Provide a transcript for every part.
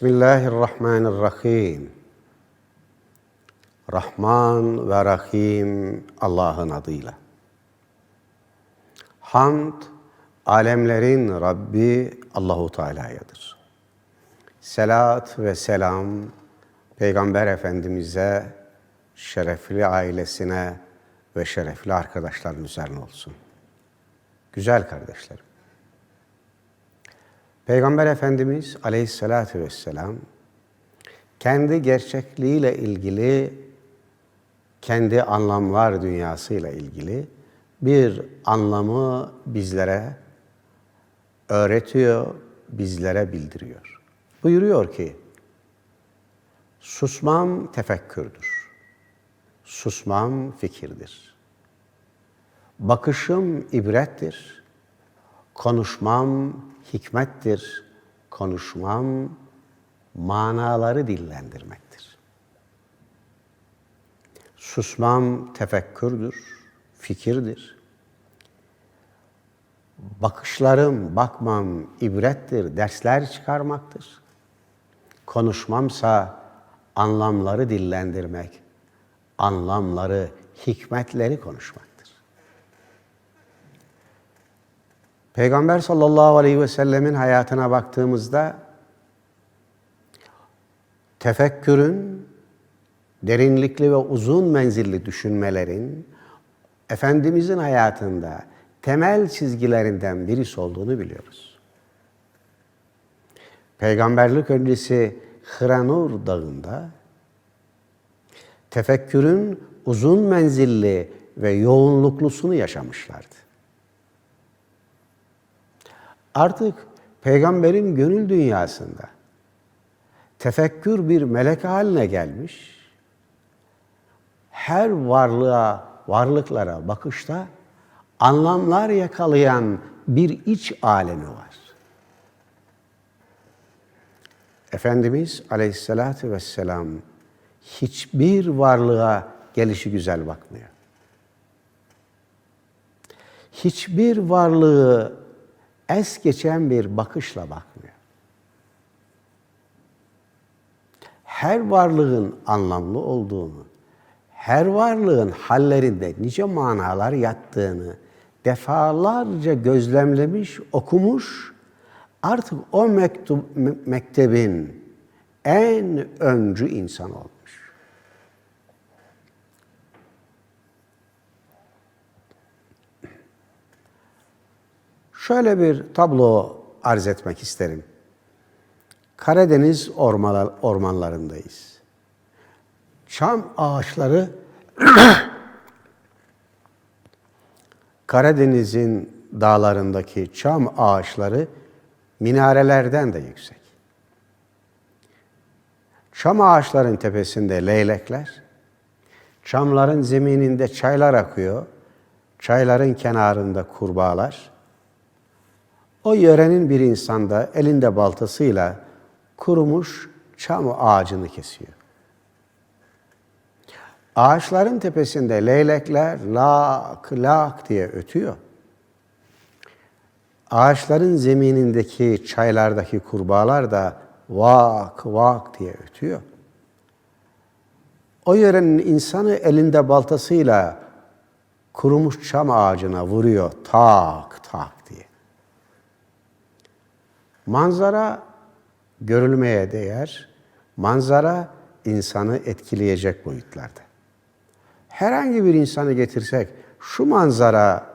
Bismillahirrahmanirrahim. Rahman ve Rahim Allah'ın adıyla. Hamd alemlerin Rabbi Allahu Teala'yadır. Selat ve selam Peygamber Efendimiz'e, şerefli ailesine ve şerefli arkadaşların üzerine olsun. Güzel kardeşlerim. Peygamber Efendimiz Aleyhisselatü Vesselam kendi gerçekliğiyle ilgili, kendi anlamlar dünyasıyla ilgili bir anlamı bizlere öğretiyor, bizlere bildiriyor. Buyuruyor ki, susmam tefekkürdür, susmam fikirdir. Bakışım ibrettir, konuşmam hikmettir, konuşmam manaları dillendirmektir. Susmam tefekkürdür, fikirdir. Bakışlarım, bakmam ibrettir, dersler çıkarmaktır. Konuşmamsa anlamları dillendirmek, anlamları, hikmetleri konuşmaktır. Peygamber sallallahu aleyhi ve sellemin hayatına baktığımızda tefekkürün, derinlikli ve uzun menzilli düşünmelerin Efendimizin hayatında temel çizgilerinden birisi olduğunu biliyoruz. Peygamberlik öncesi Hıranur Dağı'nda tefekkürün uzun menzilli ve yoğunluklusunu yaşamışlardı. Artık peygamberin gönül dünyasında tefekkür bir melek haline gelmiş. Her varlığa, varlıklara bakışta anlamlar yakalayan bir iç alemi var. Efendimiz Aleyhisselatü Vesselam hiçbir varlığa gelişi güzel bakmıyor. Hiçbir varlığı es geçen bir bakışla bakmıyor. Her varlığın anlamlı olduğunu, her varlığın hallerinde nice manalar yattığını defalarca gözlemlemiş, okumuş, artık o mektub, mektebin en öncü insan olmuş. Şöyle bir tablo arz etmek isterim. Karadeniz ormanlarındayız. Çam ağaçları Karadeniz'in dağlarındaki çam ağaçları minarelerden de yüksek. Çam ağaçların tepesinde leylekler, çamların zemininde çaylar akıyor, çayların kenarında kurbağalar, o yörenin bir insanda elinde baltasıyla kurumuş çam ağacını kesiyor. Ağaçların tepesinde leylekler lak lak diye ötüyor. Ağaçların zeminindeki çaylardaki kurbağalar da vak vak diye ötüyor. O yörenin insanı elinde baltasıyla kurumuş çam ağacına vuruyor tak tak diye. Manzara görülmeye değer, manzara insanı etkileyecek boyutlarda. Herhangi bir insanı getirsek şu manzara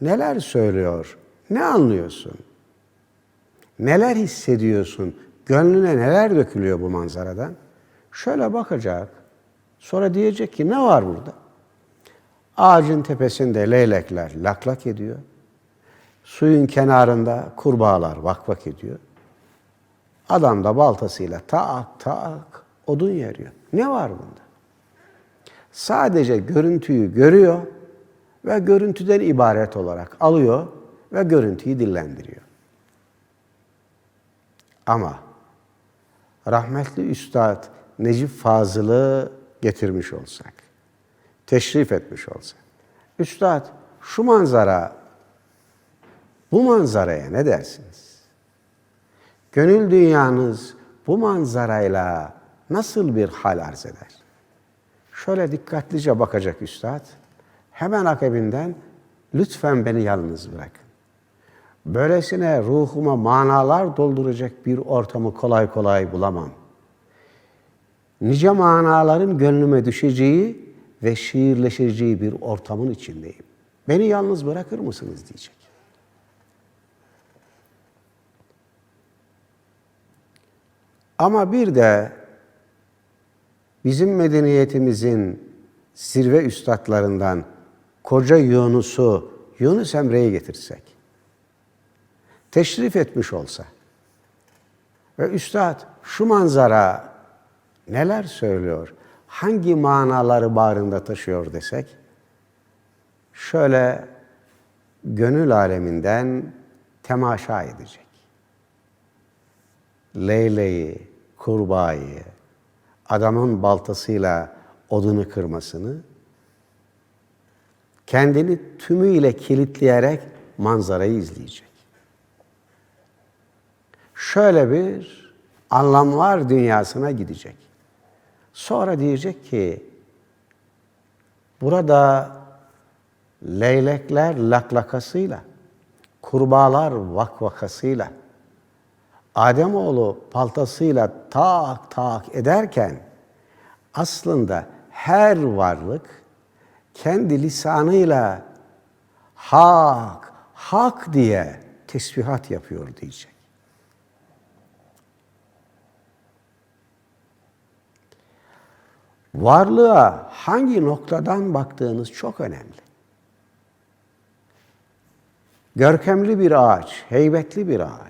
neler söylüyor, ne anlıyorsun? Neler hissediyorsun? Gönlüne neler dökülüyor bu manzaradan? Şöyle bakacak. Sonra diyecek ki ne var burada? Ağacın tepesinde leylekler laklak lak ediyor. Suyun kenarında kurbağalar vak vak ediyor. Adam da baltasıyla tak tak odun yeriyor. Ne var bunda? Sadece görüntüyü görüyor ve görüntüden ibaret olarak alıyor ve görüntüyü dillendiriyor. Ama rahmetli Üstad Necip Fazıl'ı getirmiş olsak, teşrif etmiş olsak, Üstad şu manzara bu manzaraya ne dersiniz? Gönül dünyanız bu manzarayla nasıl bir hal arz eder? Şöyle dikkatlice bakacak üstad. Hemen akabinden lütfen beni yalnız bırakın. Böylesine ruhuma manalar dolduracak bir ortamı kolay kolay bulamam. Nice manaların gönlüme düşeceği ve şiirleşeceği bir ortamın içindeyim. Beni yalnız bırakır mısınız diyecek. Ama bir de bizim medeniyetimizin zirve üstadlarından koca Yunus'u Yunus Emre'yi getirsek, teşrif etmiş olsa ve üstad şu manzara neler söylüyor, hangi manaları bağrında taşıyor desek, şöyle gönül aleminden temaşa edecek. Leyleği, kurbağayı, adamın baltasıyla odunu kırmasını, kendini tümüyle kilitleyerek manzarayı izleyecek. Şöyle bir anlamlar dünyasına gidecek. Sonra diyecek ki, burada leylekler laklakasıyla, kurbağalar vakvakasıyla, Ademoğlu paltasıyla tak tak ederken aslında her varlık kendi lisanıyla hak, hak diye tesbihat yapıyor diyecek. Varlığa hangi noktadan baktığınız çok önemli. Görkemli bir ağaç, heybetli bir ağaç.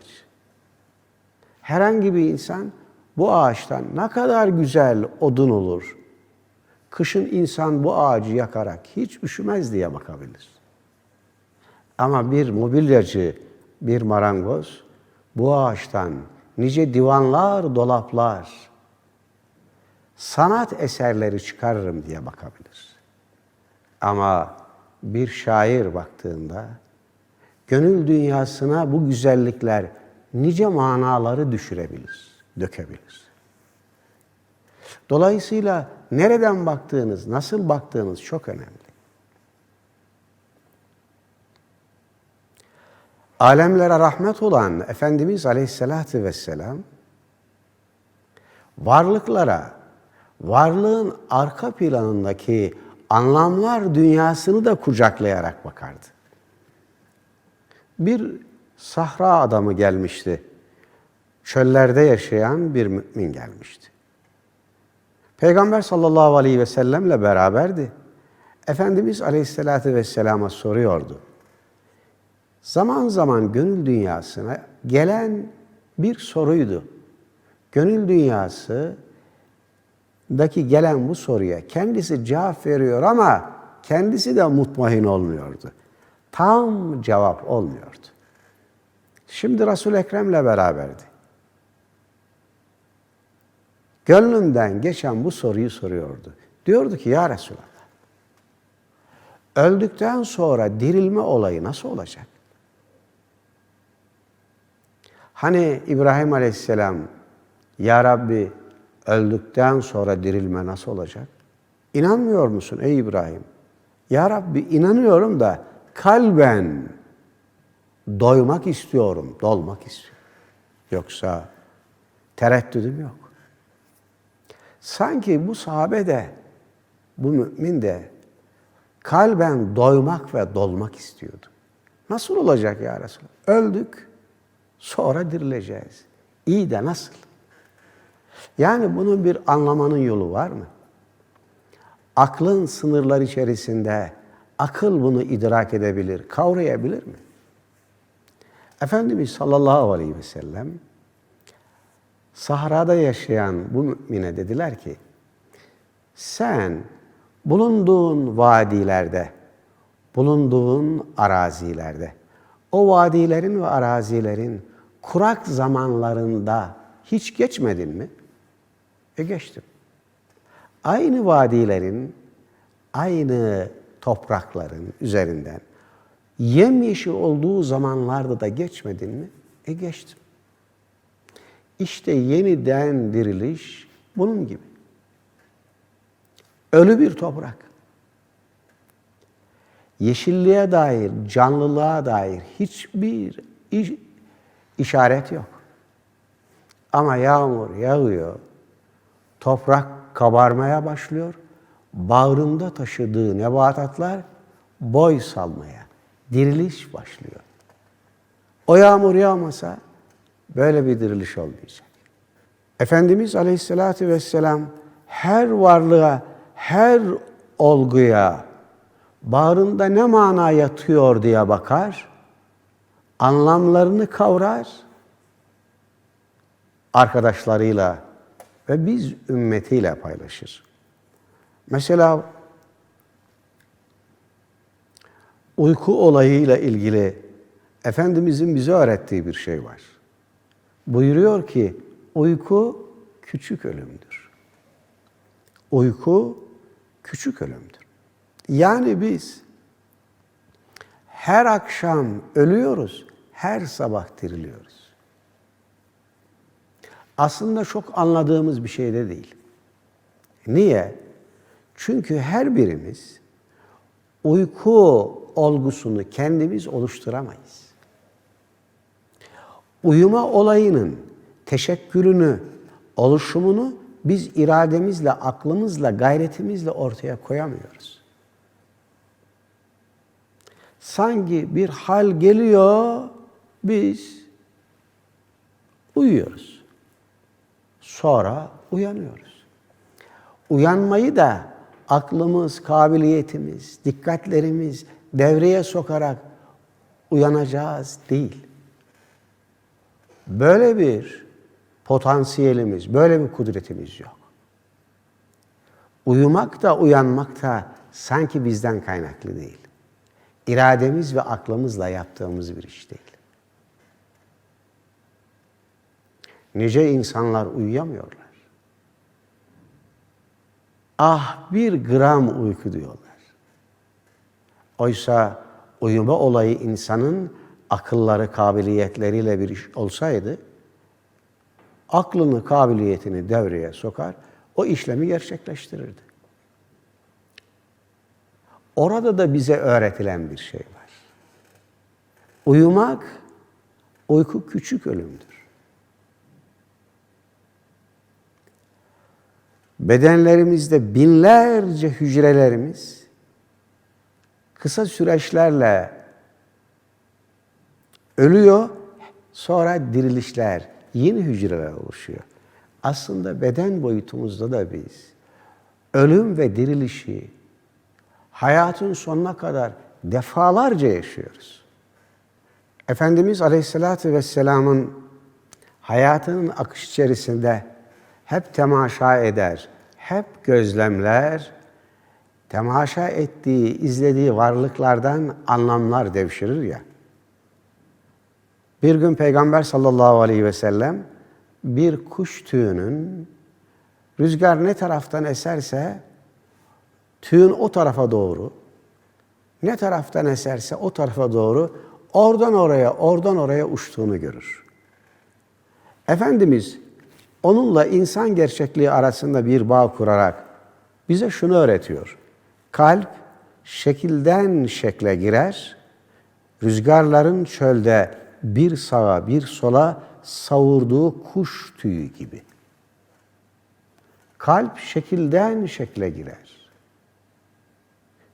Herhangi bir insan bu ağaçtan ne kadar güzel odun olur. Kışın insan bu ağacı yakarak hiç üşümez diye bakabilir. Ama bir mobilyacı, bir marangoz bu ağaçtan nice divanlar, dolaplar, sanat eserleri çıkarırım diye bakabilir. Ama bir şair baktığında gönül dünyasına bu güzellikler nice manaları düşürebilir, dökebilir. Dolayısıyla nereden baktığınız, nasıl baktığınız çok önemli. Alemlere rahmet olan Efendimiz Aleyhisselatü Vesselam, varlıklara, varlığın arka planındaki anlamlar dünyasını da kucaklayarak bakardı. Bir sahra adamı gelmişti. Çöllerde yaşayan bir mümin gelmişti. Peygamber sallallahu aleyhi ve sellemle beraberdi. Efendimiz aleyhissalatü vesselama soruyordu. Zaman zaman gönül dünyasına gelen bir soruydu. Gönül dünyası daki gelen bu soruya kendisi cevap veriyor ama kendisi de mutmain olmuyordu. Tam cevap olmuyordu. Şimdi Resul Ekrem'le beraberdi. Gönlünden geçen bu soruyu soruyordu. Diyordu ki ya Resulallah, öldükten sonra dirilme olayı nasıl olacak? Hani İbrahim Aleyhisselam, Ya Rabbi öldükten sonra dirilme nasıl olacak? İnanmıyor musun ey İbrahim? Ya Rabbi inanıyorum da kalben doymak istiyorum, dolmak istiyorum. Yoksa tereddüdüm yok. Sanki bu sahabe de, bu mümin de kalben doymak ve dolmak istiyordu. Nasıl olacak ya Resulallah? Öldük, sonra dirileceğiz. İyi de nasıl? Yani bunun bir anlamanın yolu var mı? Aklın sınırları içerisinde akıl bunu idrak edebilir, kavrayabilir mi? Efendimiz sallallahu aleyhi ve sellem sahrada yaşayan bu mümine dediler ki sen bulunduğun vadilerde, bulunduğun arazilerde, o vadilerin ve arazilerin kurak zamanlarında hiç geçmedin mi? E geçtim. Aynı vadilerin, aynı toprakların üzerinden yemyeşil olduğu zamanlarda da geçmedin mi? E geçtim. İşte yeniden diriliş bunun gibi. Ölü bir toprak. Yeşilliğe dair, canlılığa dair hiçbir iş- işaret yok. Ama yağmur yağıyor, toprak kabarmaya başlıyor, bağrında taşıdığı nebatatlar boy salmaya, diriliş başlıyor. O yağmur yağmasa böyle bir diriliş olmayacak. Efendimiz Aleyhisselatü Vesselam her varlığa, her olguya bağrında ne mana yatıyor diye bakar, anlamlarını kavrar, arkadaşlarıyla ve biz ümmetiyle paylaşır. Mesela uyku olayıyla ilgili Efendimizin bize öğrettiği bir şey var. Buyuruyor ki uyku küçük ölümdür. Uyku küçük ölümdür. Yani biz her akşam ölüyoruz, her sabah diriliyoruz. Aslında çok anladığımız bir şey de değil. Niye? Çünkü her birimiz uyku olgusunu kendimiz oluşturamayız. Uyuma olayının teşekkülünü, oluşumunu biz irademizle, aklımızla, gayretimizle ortaya koyamıyoruz. Sanki bir hal geliyor, biz uyuyoruz. Sonra uyanıyoruz. Uyanmayı da aklımız, kabiliyetimiz, dikkatlerimiz devreye sokarak uyanacağız değil. Böyle bir potansiyelimiz, böyle bir kudretimiz yok. Uyumak da uyanmak da sanki bizden kaynaklı değil. İrademiz ve aklımızla yaptığımız bir iş değil. Nice insanlar uyuyamıyorlar. Ah bir gram uyku diyorlar. Oysa uyuma olayı insanın akılları, kabiliyetleriyle bir iş olsaydı, aklını, kabiliyetini devreye sokar, o işlemi gerçekleştirirdi. Orada da bize öğretilen bir şey var. Uyumak, uyku küçük ölümdür. Bedenlerimizde binlerce hücrelerimiz kısa süreçlerle ölüyor, sonra dirilişler, yeni hücreler oluşuyor. Aslında beden boyutumuzda da biz ölüm ve dirilişi hayatın sonuna kadar defalarca yaşıyoruz. Efendimiz Aleyhisselatü Vesselam'ın hayatının akış içerisinde hep temaşa eder, hep gözlemler, temaşa ettiği, izlediği varlıklardan anlamlar devşirir ya. Bir gün Peygamber sallallahu aleyhi ve sellem bir kuş tüyünün rüzgar ne taraftan eserse tüyün o tarafa doğru, ne taraftan eserse o tarafa doğru oradan oraya, oradan oraya uçtuğunu görür. Efendimiz onunla insan gerçekliği arasında bir bağ kurarak bize şunu öğretiyor. Kalp şekilden şekle girer, rüzgarların çölde bir sağa bir sola savurduğu kuş tüyü gibi. Kalp şekilden şekle girer.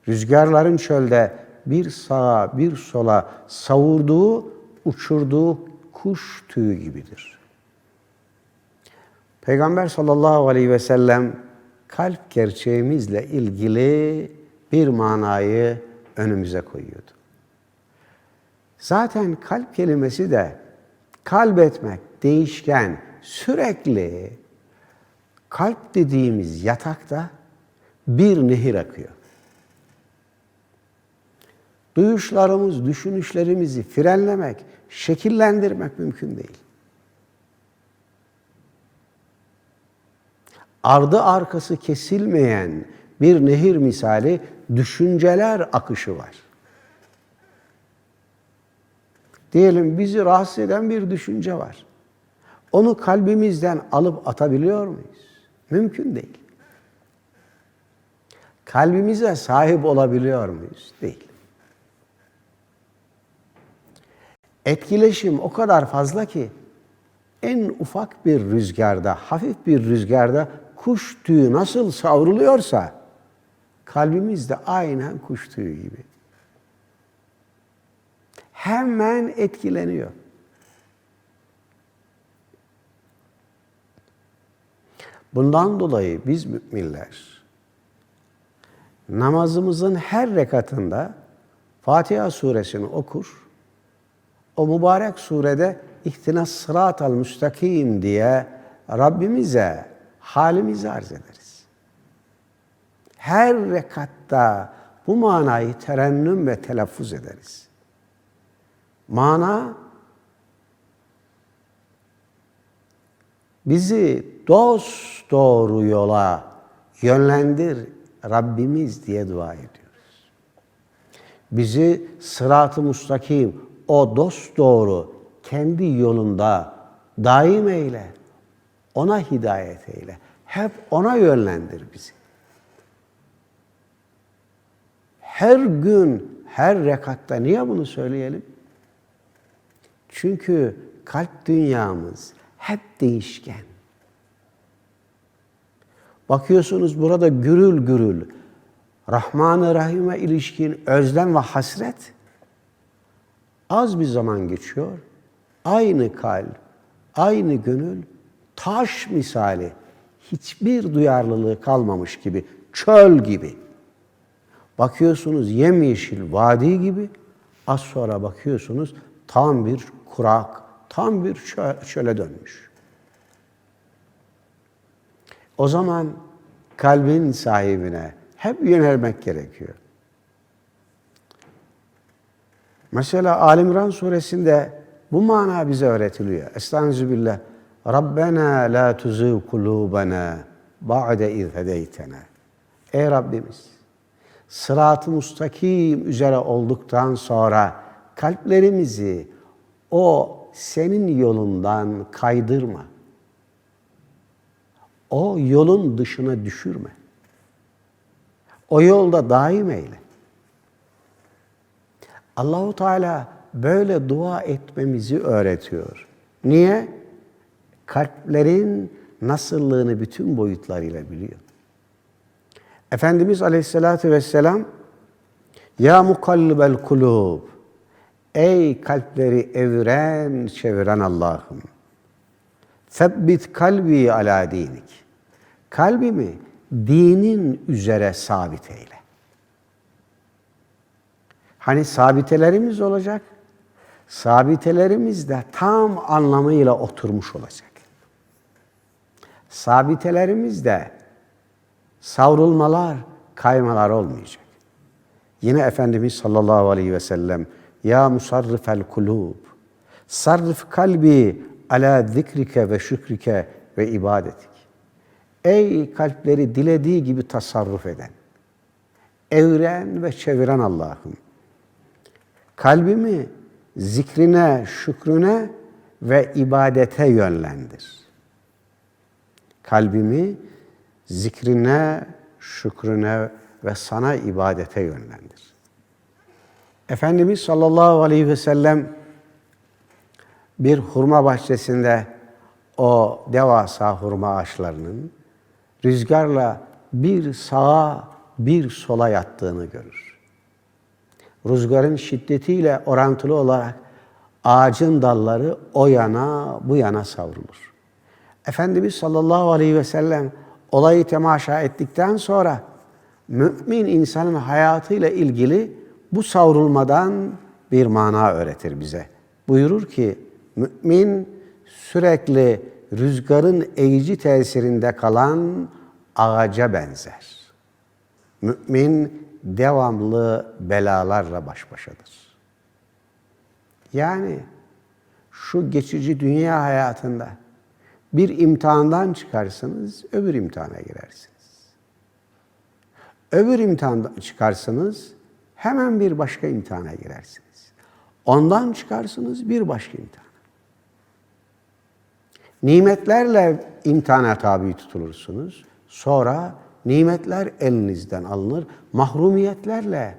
Rüzgarların çölde bir sağa bir sola savurduğu, uçurduğu kuş tüyü gibidir. Peygamber sallallahu aleyhi ve sellem kalp gerçeğimizle ilgili bir manayı önümüze koyuyordu. Zaten kalp kelimesi de kalbetmek, değişken, sürekli kalp dediğimiz yatakta bir nehir akıyor. Duyuşlarımız, düşünüşlerimizi frenlemek, şekillendirmek mümkün değil. Ardı arkası kesilmeyen bir nehir misali düşünceler akışı var. Diyelim bizi rahatsız eden bir düşünce var. onu kalbimizden alıp atabiliyor muyuz? Mümkün değil. Kalbimize sahip olabiliyor muyuz? Değil. Etkileşim o kadar fazla ki en ufak bir rüzgarda, hafif bir rüzgarda kuş tüyü nasıl savruluyorsa kalbimiz de aynen kuş tüyü gibi. Hemen etkileniyor. Bundan dolayı biz müminler namazımızın her rekatında Fatiha suresini okur. O mübarek surede ihtinas sıratal müstakim diye Rabbimize halimizi arz ederiz. Her rekatta bu manayı terennüm ve telaffuz ederiz. Mana bizi dost doğru yola yönlendir Rabbimiz diye dua ediyoruz. Bizi sırat-ı müstakim, o dost doğru kendi yolunda daim eyle. Ona hidayet eyle. Hep ona yönlendir bizi. Her gün, her rekatta niye bunu söyleyelim? Çünkü kalp dünyamız hep değişken. Bakıyorsunuz burada gürül gürül Rahman-ı Rahim'e ilişkin özlem ve hasret az bir zaman geçiyor. Aynı kalp, aynı gönül taş misali hiçbir duyarlılığı kalmamış gibi, çöl gibi. Bakıyorsunuz yemyeşil vadi gibi, az sonra bakıyorsunuz tam bir kurak, tam bir çöle dönmüş. O zaman kalbin sahibine hep yönelmek gerekiyor. Mesela Alimran suresinde bu mana bize öğretiliyor. Estağfirullah. Rabbena la tuzigh kulubana ba'de iz hedeytena. Ey Rabbimiz, sırat-ı müstakim üzere olduktan sonra kalplerimizi o senin yolundan kaydırma. O yolun dışına düşürme. O yolda daim eyle. Allahu Teala böyle dua etmemizi öğretiyor. Niye? Kalplerin nasıllığını bütün boyutlarıyla biliyor. Efendimiz Aleyhisselatü Vesselam Ya mukallibel kulub Ey kalpleri eviren, çeviren Allah'ım Sebbit kalbi ala dinik Kalbimi dinin üzere sabit eyle. Hani sabitelerimiz olacak. Sabitelerimiz de tam anlamıyla oturmuş olacak. Sabitelerimiz de savrulmalar, kaymalar olmayacak. Yine Efendimiz sallallahu aleyhi ve sellem Ya musarrifel kulub sarrif kalbi ala zikrike ve şükrike ve ibadetik. Ey kalpleri dilediği gibi tasarruf eden, evren ve çeviren Allah'ım. Kalbimi zikrine, şükrüne ve ibadete yönlendir. Kalbimi zikrine, şükrüne ve sana ibadete yönlendir. Efendimiz sallallahu aleyhi ve sellem bir hurma bahçesinde o devasa hurma ağaçlarının rüzgarla bir sağa bir sola yattığını görür. Rüzgarın şiddetiyle orantılı olarak ağacın dalları o yana bu yana savrulur. Efendimiz sallallahu aleyhi ve sellem olayı temaşa ettikten sonra mümin insanın hayatıyla ilgili bu savrulmadan bir mana öğretir bize. Buyurur ki mümin sürekli rüzgarın eğici tesirinde kalan ağaca benzer. Mümin devamlı belalarla baş başadır. Yani şu geçici dünya hayatında bir imtihandan çıkarsınız, öbür imtihana girersiniz. Öbür imtihandan çıkarsınız, hemen bir başka imtihana girersiniz. Ondan çıkarsınız bir başka imtihan. Nimetlerle imtihana tabi tutulursunuz. Sonra nimetler elinizden alınır. Mahrumiyetlerle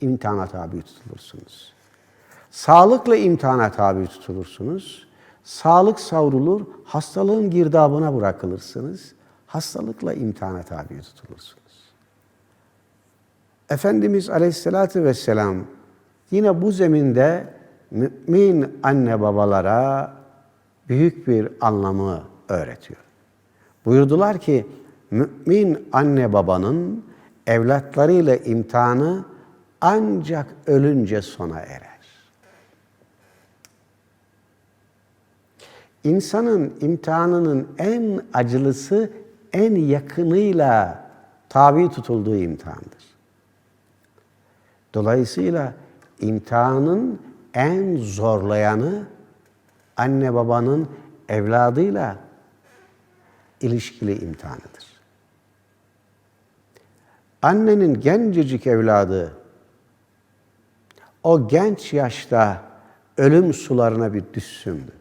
imtihana tabi tutulursunuz. Sağlıkla imtihana tabi tutulursunuz. Sağlık savrulur, hastalığın girdabına bırakılırsınız. Hastalıkla imtihana tabi tutulursunuz. Efendimiz Aleyhisselatü Vesselam yine bu zeminde mümin anne babalara büyük bir anlamı öğretiyor. Buyurdular ki mümin anne babanın evlatlarıyla imtihanı ancak ölünce sona erer. İnsanın imtihanının en acılısı en yakınıyla tabi tutulduğu imtihandır. Dolayısıyla imtihanın en zorlayanı anne babanın evladıyla ilişkili imtihanıdır. Annenin gencecik evladı o genç yaşta ölüm sularına bir düşsündü.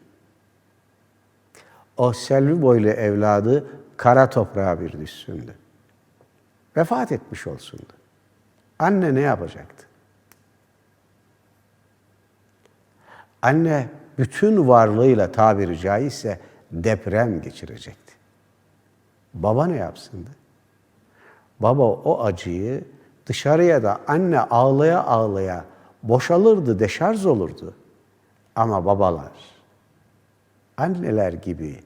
O selvi boylu evladı kara toprağa bir düşsündü. Vefat etmiş olsundu. Anne ne yapacaktı? Anne bütün varlığıyla tabiri caizse deprem geçirecekti. Baba ne yapsındı? Baba o acıyı dışarıya da anne ağlaya ağlaya boşalırdı, deşarj olurdu. Ama babalar anneler gibi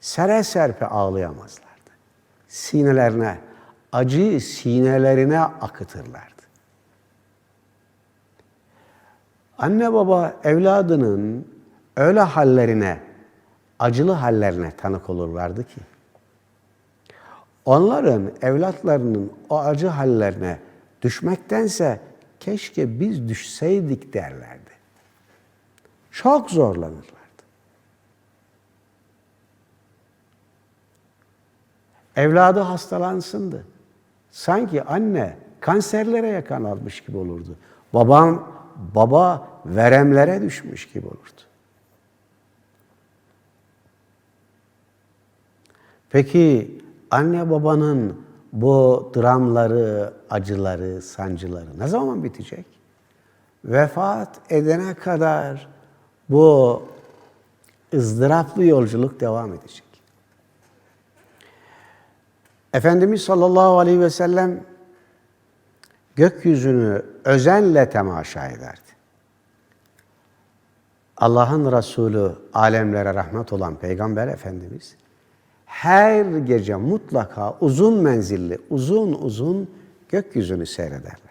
sere serpe ağlayamazlardı. Sinelerine, acıyı sinelerine akıtırlardı. Anne baba evladının öyle hallerine, acılı hallerine tanık olurlardı ki, onların evlatlarının o acı hallerine düşmektense keşke biz düşseydik derlerdi. Çok zorlanırlardı. Evladı hastalansındı. Sanki anne kanserlere yakalanmış gibi olurdu. Babam, baba veremlere düşmüş gibi olurdu. Peki anne babanın bu dramları, acıları, sancıları ne zaman bitecek? Vefat edene kadar bu ızdıraplı yolculuk devam edecek. Efendimiz sallallahu aleyhi ve sellem gökyüzünü özenle temaşa ederdi. Allah'ın Resulü alemlere rahmet olan Peygamber Efendimiz her gece mutlaka uzun menzilli, uzun uzun gökyüzünü seyrederlerdi.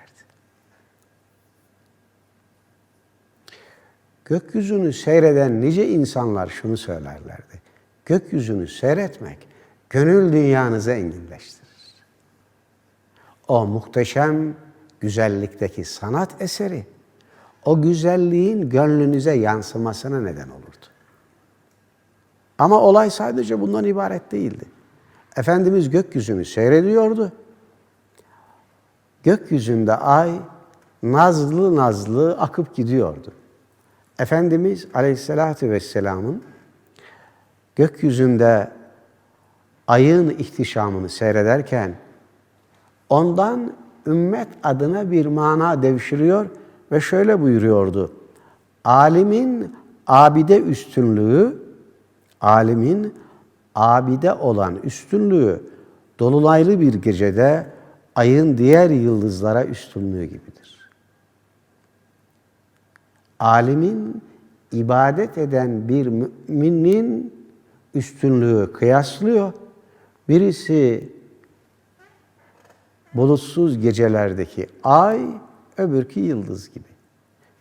Gökyüzünü seyreden nice insanlar şunu söylerlerdi. Gökyüzünü seyretmek gönül dünyanızı enginleştirir. O muhteşem güzellikteki sanat eseri o güzelliğin gönlünüze yansımasına neden olurdu. Ama olay sadece bundan ibaret değildi. Efendimiz gökyüzünü seyrediyordu. Gökyüzünde ay nazlı nazlı akıp gidiyordu. Efendimiz Aleyhisselatü Vesselam'ın gökyüzünde ayın ihtişamını seyrederken ondan ümmet adına bir mana devşiriyor ve şöyle buyuruyordu. Alimin abide üstünlüğü, alimin abide olan üstünlüğü dolulaylı bir gecede ayın diğer yıldızlara üstünlüğü gibidir. Alimin ibadet eden bir müminin üstünlüğü kıyaslıyor. Birisi bulutsuz gecelerdeki ay, öbürkü yıldız gibi.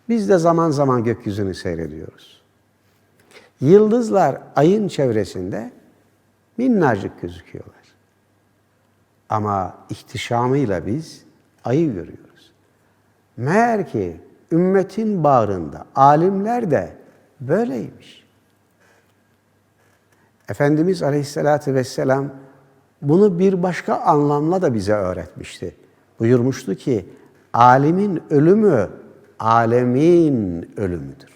Biz de zaman zaman gökyüzünü seyrediyoruz. Yıldızlar ayın çevresinde minnacık gözüküyorlar. Ama ihtişamıyla biz ayı görüyoruz. Meğer ki ümmetin bağrında alimler de böyleymiş. Efendimiz Aleyhisselatü Vesselam bunu bir başka anlamla da bize öğretmişti. Buyurmuştu ki, alimin ölümü alemin ölümüdür.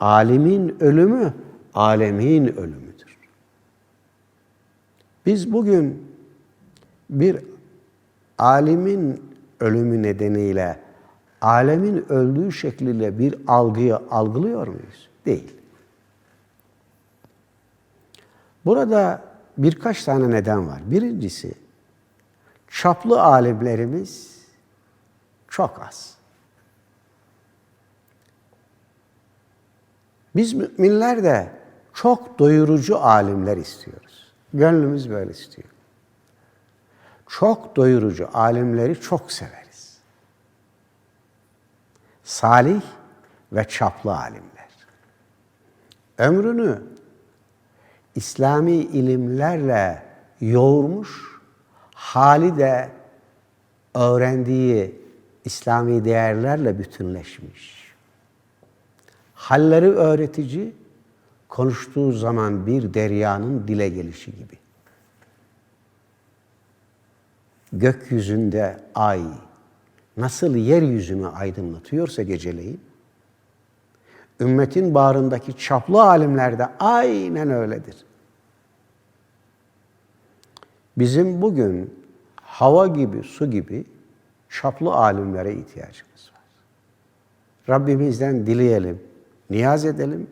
alimin ölümü alemin ölümüdür. Biz bugün bir alimin ölümü nedeniyle alemin öldüğü şekliyle bir algıyı algılıyor muyuz? Değil. Burada birkaç tane neden var. Birincisi, çaplı alimlerimiz çok az. Biz müminler de çok doyurucu alimler istiyoruz. Gönlümüz böyle istiyor. Çok doyurucu alimleri çok severiz. Salih ve çaplı alimler. Ömrünü İslami ilimlerle yoğurmuş, hali de öğrendiği İslami değerlerle bütünleşmiş. Halleri öğretici, konuştuğu zaman bir deryanın dile gelişi gibi. Gökyüzünde ay nasıl yeryüzünü aydınlatıyorsa geceleyin, ümmetin bağrındaki çaplı alimler de aynen öyledir. Bizim bugün hava gibi, su gibi çaplı alimlere ihtiyacımız var. Rabbimizden dileyelim, niyaz edelim.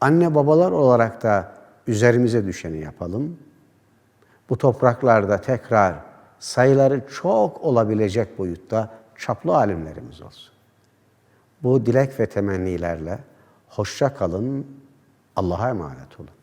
Anne babalar olarak da üzerimize düşeni yapalım. Bu topraklarda tekrar sayıları çok olabilecek boyutta çaplı alimlerimiz olsun. Bu dilek ve temennilerle hoşça kalın, Allah'a emanet olun.